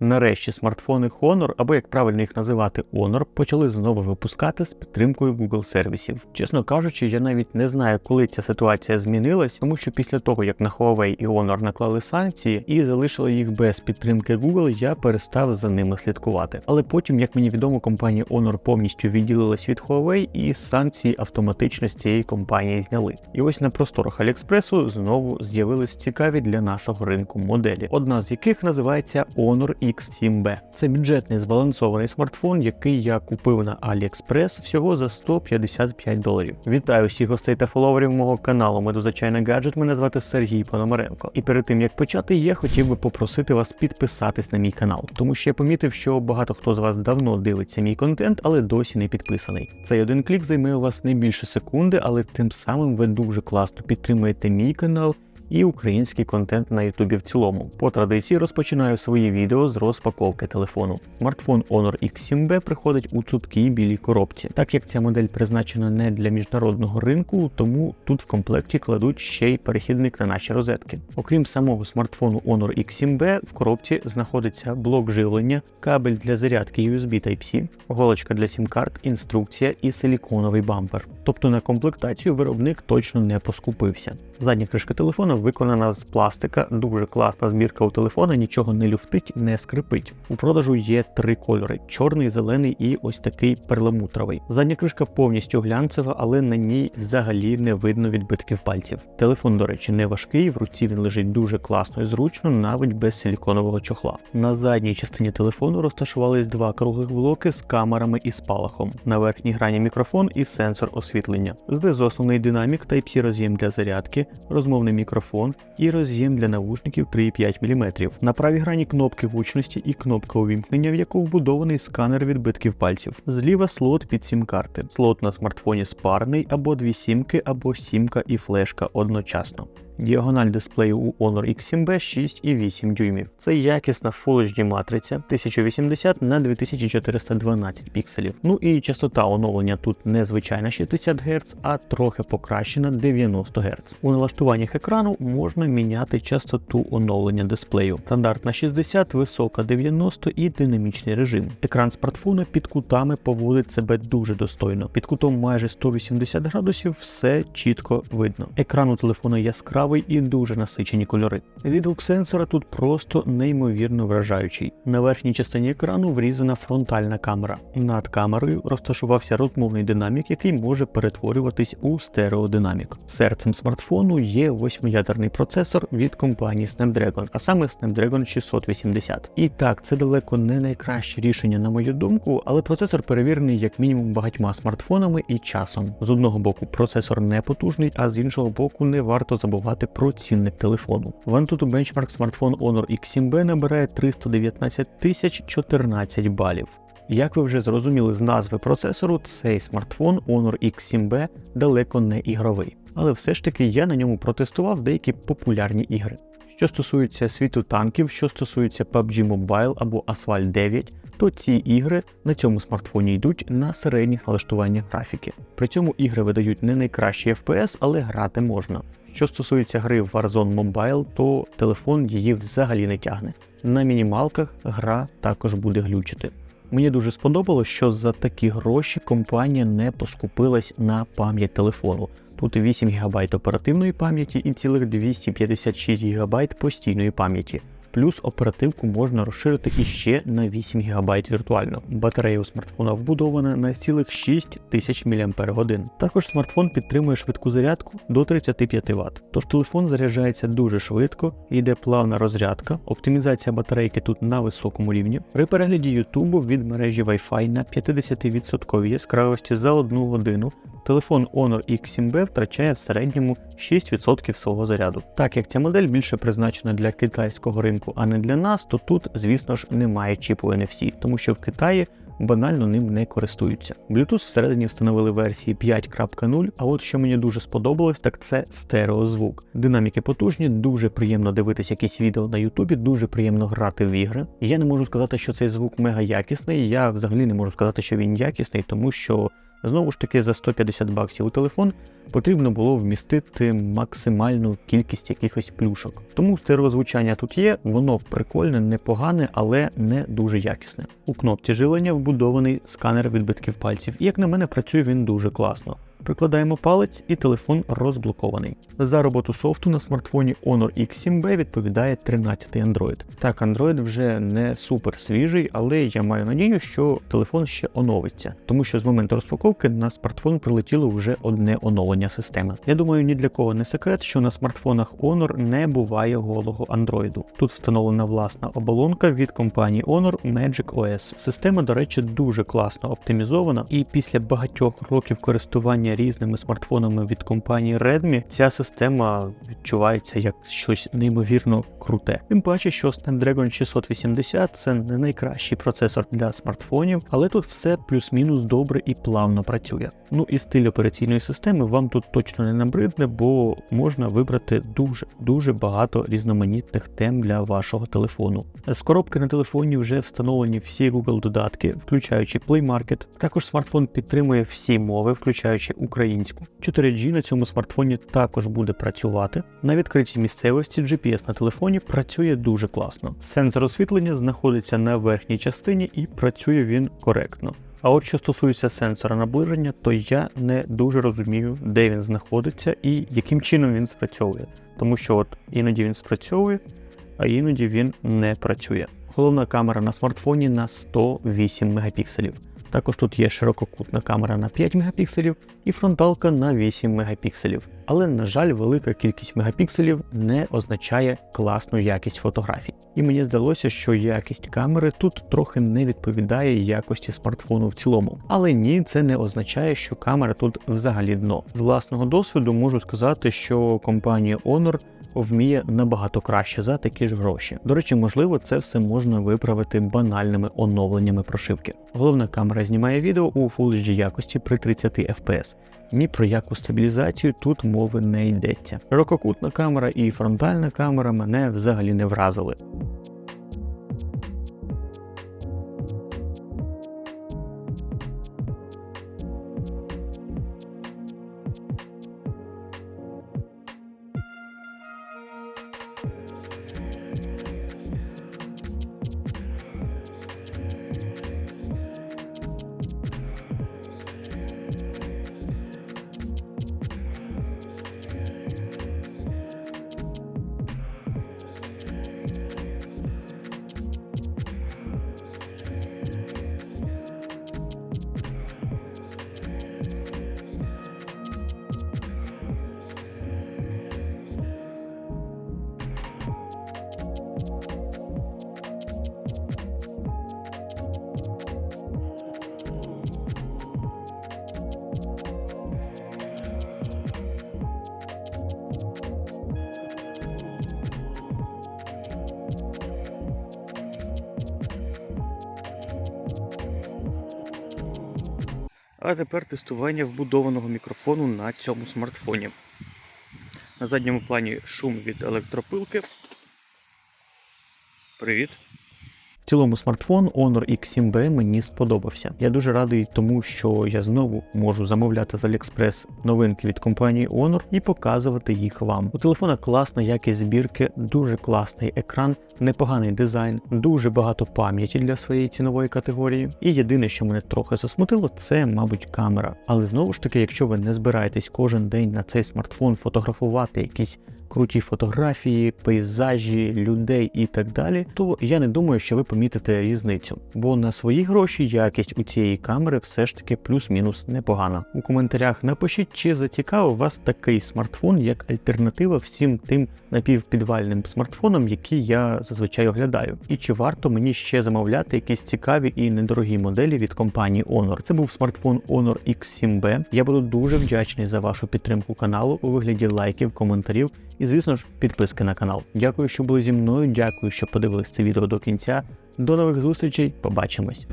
Нарешті смартфони Honor, або як правильно їх називати Honor, почали знову випускати з підтримкою Google сервісів. Чесно кажучи, я навіть не знаю, коли ця ситуація змінилась, тому що після того, як на Huawei і Honor наклали санкції і залишили їх без підтримки Google, я перестав за ними слідкувати. Але потім, як мені відомо, компанія Honor повністю відділилась від Huawei і санкції автоматично з цієї компанії зняли. І ось на просторах Аліекспресу знову з'явились цікаві для нашого ринку моделі, одна з яких називається Honor X7B. Це бюджетний збалансований смартфон, який я купив на AliExpress всього за 155 доларів. Вітаю всіх гостей та фоловерів мого каналу Медузачайний гаджет. Мене звати Сергій Пономаренко. І перед тим як почати, я хотів би попросити вас підписатись на мій канал, тому що я помітив, що багато хто з вас давно дивиться мій контент, але досі не підписаний. Цей один клік займе у вас не більше секунди, але тим самим ви дуже класно підтримуєте мій канал і український контент на Ютубі в цілому. По традиції розпочинаю свої відео з розпаковки телефону. Смартфон Honor X7B приходить у цупкій білій коробці. Так як ця модель призначена не для міжнародного ринку, тому тут в комплекті кладуть ще й перехідник на наші розетки. Окрім самого смартфону Honor X7B, в коробці знаходиться блок живлення, кабель для зарядки USB Type-C, голочка для сім-карт, інструкція і силіконовий бампер. Тобто на комплектацію виробник точно не поскупився. Задня кришка телефона виконана з пластика, дуже класна збірка у телефона, нічого не люфтить, не скрипить. У продажу є три кольори: чорний, зелений і ось такий перламутровий. Задня кришка повністю глянцева, але на ній взагалі не видно відбитків пальців. Телефон, до речі, не важкий, в руці він лежить дуже класно і зручно, навіть без силіконового чохла. На задній частині телефону розташувались два круглих блоки з камерами і спалахом. На верхній грані мікрофон і сенсор освітлення. Знизу основний динамік Type-C роз'єм для зарядки, розмовний мікрофон і роз'єм для навушників 3,5 мм. На правій грані кнопки гучності і кнопка увімкнення, в яку вбудований сканер відбитків пальців. Зліва слот під сім-карти. Слот на смартфоні спарний або дві сімки, або сімка і флешка одночасно. Діагональ дисплею у Honor X7B 6,8 дюймів. Це якісна Full HD матриця 1080 на 2412 пікселів. Ну і частота оновлення тут не звичайна 60 Гц, а трохи покращена 90 Гц. У налаштуваннях екрану можна міняти частоту оновлення дисплею. Стандартна 60, висока 90 і динамічний режим. Екран смартфона під кутами поводить себе дуже достойно. Під кутом майже 180 градусів все чітко видно. Екран у телефона яскравий і дуже насичені кольори. Відгук сенсора тут просто неймовірно вражаючий. На верхній частині екрану врізана фронтальна камера. Над камерою розташувався розмовний динамік, який може перетворюватись у стереодинамік. Серцем смартфону є восьмиядерний процесор від компанії Snapdragon, а саме Snapdragon 680. І так, це далеко не найкраще рішення, на мою думку, але процесор перевірений як мінімум багатьма смартфонами і часом. З одного боку, процесор не потужний, а з іншого боку, не варто забувати про цінник телефону. В Antutu Benchmark смартфон Honor X7B набирає 319 тисяч 14 балів. Як ви вже зрозуміли з назви процесору, цей смартфон Honor X7B далеко не ігровий. Але все ж таки я на ньому протестував деякі популярні ігри. Що стосується світу танків, що стосується PUBG Mobile або Asphalt 9, то ці ігри на цьому смартфоні йдуть на середніх налаштуваннях графіки. При цьому ігри видають не найкращий FPS, але грати можна. Що стосується гри Warzone Mobile, то телефон її взагалі не тягне. На мінімалках гра також буде глючити. Мені дуже сподобалось, що за такі гроші компанія не поскупилась на пам'ять телефону. Тут 8 ГБ оперативної пам'яті і цілих 256 ГБ постійної пам'яті. Плюс оперативку можна розширити іще на 8 ГБ віртуально. Батарея у смартфона вбудована на цілих 6 тисяч мАч. Також смартфон підтримує швидку зарядку до 35 Вт. Тож телефон заряджається дуже швидко, йде плавна розрядка, оптимізація батарейки тут на високому рівні. При перегляді YouTube від мережі Wi-Fi на 50% яскравості за 1 годину телефон Honor X7B втрачає в середньому 6% свого заряду. Так як ця модель більше призначена для китайського ринку, а не для нас, то тут, звісно ж, немає чіпу NFC, тому що в Китаї банально ним не користуються. Bluetooth всередині встановили версії 5.0, а от що мені дуже сподобалось, так це стереозвук. Динаміки потужні, дуже приємно дивитися якісь відео на Ютубі, дуже приємно грати в ігри. Я не можу сказати, що цей звук мега якісний. Я взагалі не можу сказати, що він якісний, тому що Знову ж таки, за 150 баксів у телефон потрібно було вмістити максимальну кількість якихось плюшок. Тому стереозвучання тут є, воно прикольне, непогане, але не дуже якісне. У кнопці жилення вбудований сканер відбитків пальців, і як на мене, працює він дуже класно. Прикладаємо палець і телефон розблокований. За роботу софту на смартфоні Honor X7B відповідає 13 Android. Так, Android вже не супер свіжий, але я маю надію, що телефон ще оновиться, тому що з моменту розпаковки на смартфон прилетіло вже одне оновлення системи. Я думаю, ні для кого не секрет, що на смартфонах Honor не буває голого Android. Тут встановлена власна оболонка від компанії Honor Magic OS. Система, до речі, дуже класно оптимізована, і після багатьох років користування різними смартфонами від компанії Redmi, ця система відчувається як щось неймовірно круте. Тим паче, що Snapdragon 680 це не найкращий процесор для смартфонів, але тут все плюс-мінус добре і плавно працює. Ну і стиль операційної системи вам тут точно не набридне, бо можна вибрати дуже дуже багато різноманітних тем для вашого телефону. З коробки на телефоні вже встановлені всі Google додатки, включаючи Play Market. Також смартфон підтримує всі мови, включаючи українську. 4G на цьому смартфоні також буде працювати. На відкритій місцевості GPS на телефоні працює дуже класно. Сенсор освітлення знаходиться на верхній частині і працює він коректно. А от що стосується сенсора наближення, то я не дуже розумію, де він знаходиться і яким чином він спрацьовує. Тому що от іноді він спрацьовує, а іноді він не працює. Головна камера на смартфоні на 108 мегапікселів. Також тут є ширококутна камера на 5 мегапікселів і фронталка на 8 мегапікселів. Але, на жаль, велика кількість мегапікселів не означає класну якість фотографій. І мені здалося, що якість камери тут трохи не відповідає якості смартфону в цілому. Але ні, це не означає, що камера тут взагалі дно. З власного досвіду можу сказати, що компанія Honor вміє набагато краще за такі ж гроші. До речі, можливо, це все можна виправити банальними оновленнями прошивки. Головна камера знімає відео у Full HD якості при 30 FPS. Ні про яку стабілізацію тут мови не йдеться. Ширококутна камера і фронтальна камера мене взагалі не вразили. А тепер тестування вбудованого мікрофону на цьому смартфоні. На задньому плані шум від електропилки. Привіт. Цілому смартфон Honor X7B мені сподобався. Я дуже радий тому, що я знову можу замовляти з AliExpress новинки від компанії Honor і показувати їх вам. У телефона класна якість збірки, дуже класний екран, непоганий дизайн, дуже багато пам'яті для своєї цінової категорії. І єдине, що мене трохи засмутило, це, мабуть, камера. Але знову ж таки, якщо ви не збираєтесь кожен день на цей смартфон фотографувати якісь круті фотографії, пейзажі, людей і так далі, то я не думаю, що ви помітите різницю. Бо на свої гроші якість у цієї камери все ж таки плюс-мінус непогана. У коментарях напишіть, чи зацікавив вас такий смартфон як альтернатива всім тим напівпідвальним смартфонам, які я зазвичай оглядаю. І чи варто мені ще замовляти якісь цікаві і недорогі моделі від компанії Honor. Це був смартфон Honor X7B. Я буду дуже вдячний за вашу підтримку каналу у вигляді лайків, коментарів і, звісно ж, підписки на канал. Дякую, що були зі мною. Дякую, що подивились це відео до кінця. До нових зустрічей, побачимось.